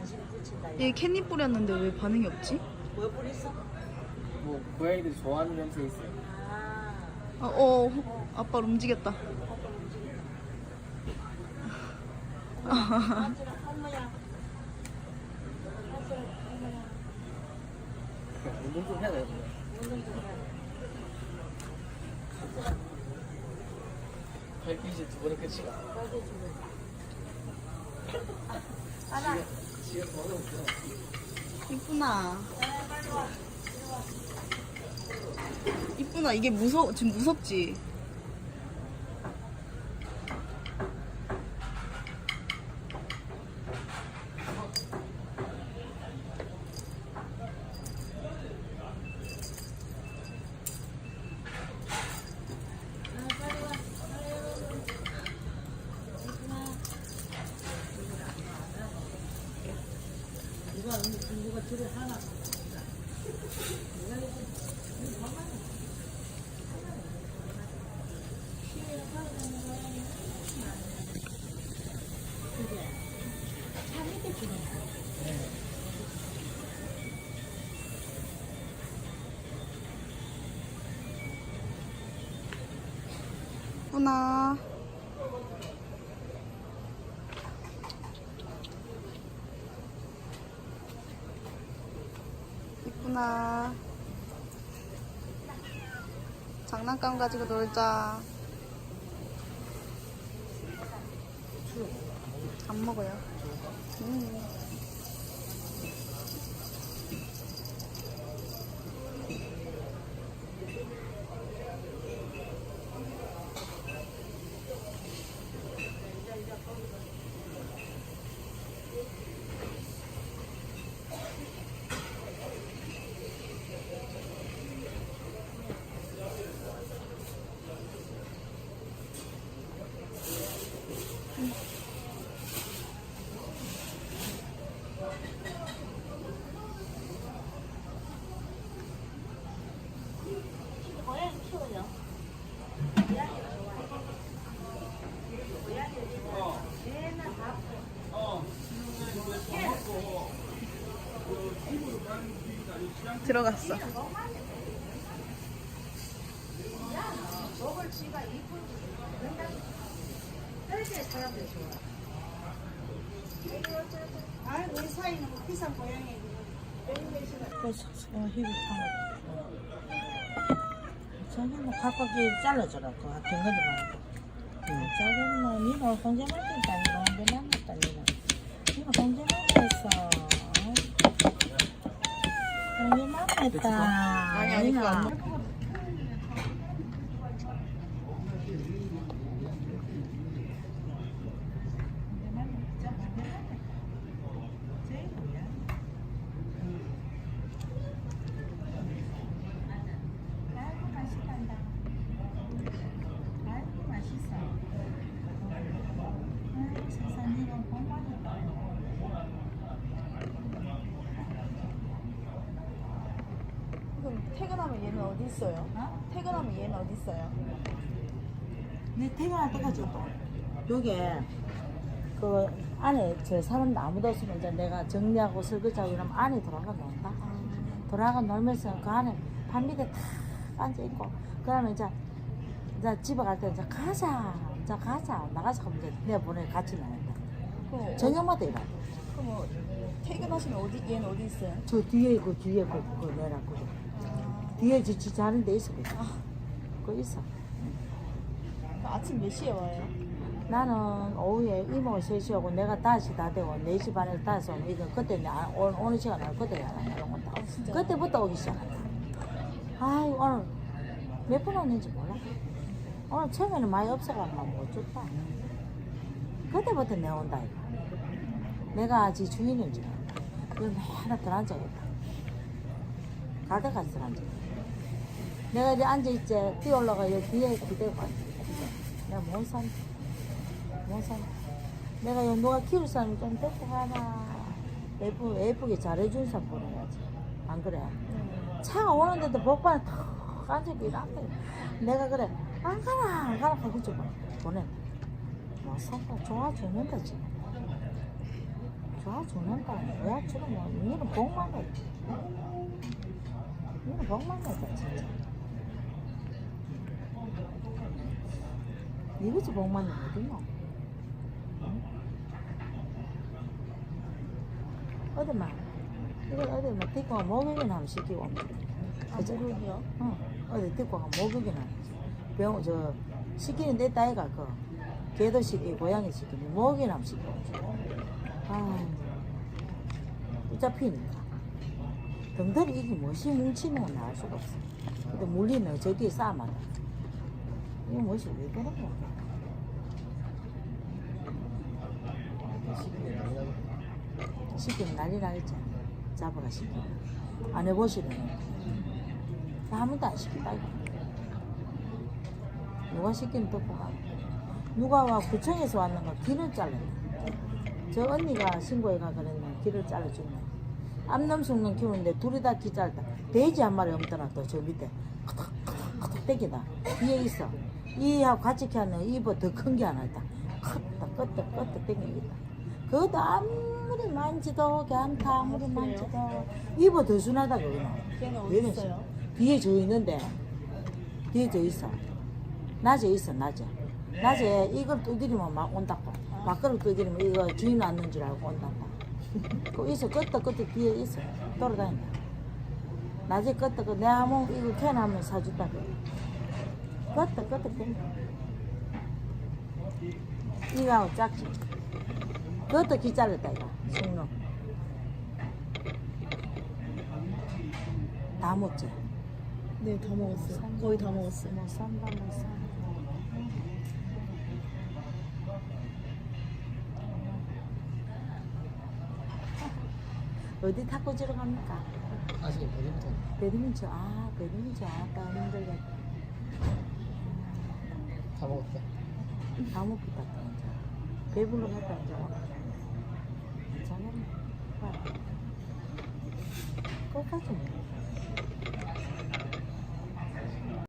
미친다. 얘 캣닙 뿌렸는데 왜 반응이 없지? 뭐 뿌렸어? 뭐 고양이들이 좋아하는 냄새 있어요. 아, 어, 어 아빠 움직였다. 운동 좀 해야 되거든요. 운동 좀 해. 발길이 두 번에. 빨리 주고. 하나. 이쁘나. 이쁘나 이게 무서 지금 무섭지? 이쁘나. 이 쁘나. 장난감 가지고 놀자. 안 먹어요. 음. 들어갔어. 뭐. 그래서 어, 힘이 타고 저기는 각각이 잘라줘라 그 같은 거지 말고 응, 작은 뭐 니는 공제 만들었다 니는 공제 만들었다 니는 니는 공제 만들었어 만들었다 아니, 아니, 그거 안니는 아이고 맛있단다. 아이고 맛있어. 아이고 세상 니는 공부하니까. 그럼 퇴근하면 얘는 어디 있어요? 어? 퇴근하면 얘는 어디 있어요? 내 퇴근할 때까지 또 요게 그 안에 저 사람 아무도 없으면 이제 내가 정리하고 설거지하고 이러면 안에 들어가 논다. 들어가 놀면서 그 안에 반 밑에 탁 앉아 있고 그러면 이제 이제 집에 갈 때 이제 가자, 이제 가자 나가서 하면 이제 내 보내 같이 나간다. 그럼, 저녁마다 일하. 그럼 뭐 퇴근하시면 어디 얘는 어디 있어요? 저 뒤에 그 뒤에 그, 그 내라 그거 뒤에 저, 저 자는 데 있어 그거. 그거 있어. 아침 몇 시에 와요? 나는 오후에 이모 셋이 오고 내가 다시 다 되고 4시 반에 다시 오면 이거 그때 나 오- 오는 시간 은 그때 안. 아? 그때부터 오기 시작한다. 아이 오늘 몇 분 왔는지 몰라. 오늘 처음에는 많이 없어가지고 못 줬다. 그때부터 내 온다 이거. 내가 지 주인인 줄 알아. 여기 하나 더 앉아있다. 가득 들어앉아. 내가 이제 앉아있지, 뛰어 올라가, 여기 뒤에 기대고. 내가 못 산다. 못 산다. 내가 누가 키울 사람 좀 데리고 가라. 예쁘, 예쁘게 잘해준 사람 보내야지. 안 그래? 차가 오는데도 복반에 탁 앉아있고 이란다. 내가 그래, 안 가라, 안 가라 하고 좀 보내. 못 산다. 좋아 죽는다, 지금. 좋아 죽는다. 왜 지금 뭐 니는 복만 해. 니는 복만 해다 진짜. 이거지 복만 해 어디노? 어디만? 이걸 어디만 데리고 가 목욕이나 한번 시키고 아? 목욕이요? 응. 어디 가 목욕이나 병 저 시키는 데 따위가 그 개도 시키고 고양이 시키니 목욕이나 한번 시키고 아 붙잡히니까. 덩달이 이게 무엇이 건알 수가 없어. 근데 물리는 저 뒤에 싸움하다 이게 무엇이 왜 그런 거야 시키면 난리 나겠지. 잡아가 시키면. 안 해보시네. 한 번도 안 시켰다, 이거. 누가 시키는 떡볶아. 누가 와 구청에서 왔는가 길을 잘랐네. 저 언니가 신고해가 그랬네. 길을 잘라주네. 암남숙는 키우는데 둘이 다 기 잘랐다. 돼지 한 마리 없더라, 또 저 밑에. 탁탁탁탁 땡기다. 뒤에 있어. 이하고 같이 키하는 입어 더큰 게 하나 있다. 컸다, 껐다, 껐다 땡기겠다. 그것도 아무리 만지도 괜찮다 아무리 만지도. 입어 더 순하다 그거는. 걔는 어디 있어요? 뒤에 저 있는데 뒤에 저 있어. 낮에 있어 낮에. 낮에 이걸 두드리면 막 온다고. 밖으로 두드리면 이거 주인 왔는 줄 알고 온다고. 그 있어 껐다 껐다 뒤에 있어. 돌아다닌다. 낮에 껐다 그 내가 한번 이거 캐나면 사줬다 그래 껐다 껐다 껐다 이거하고 작지 그것도 기잘렸다 이거 숙놈 다 먹지 네, 다 먹었어요. 거의 다 먹었어요. 뭐. 어디 탁구 지러 갑니까? 아직 배드민턴. 배드민턴 아 배드민턴 아까 힘들게 다 먹었다. 다 먹겠다 배불러 갔다 이제 잘했네 끝까지 먹어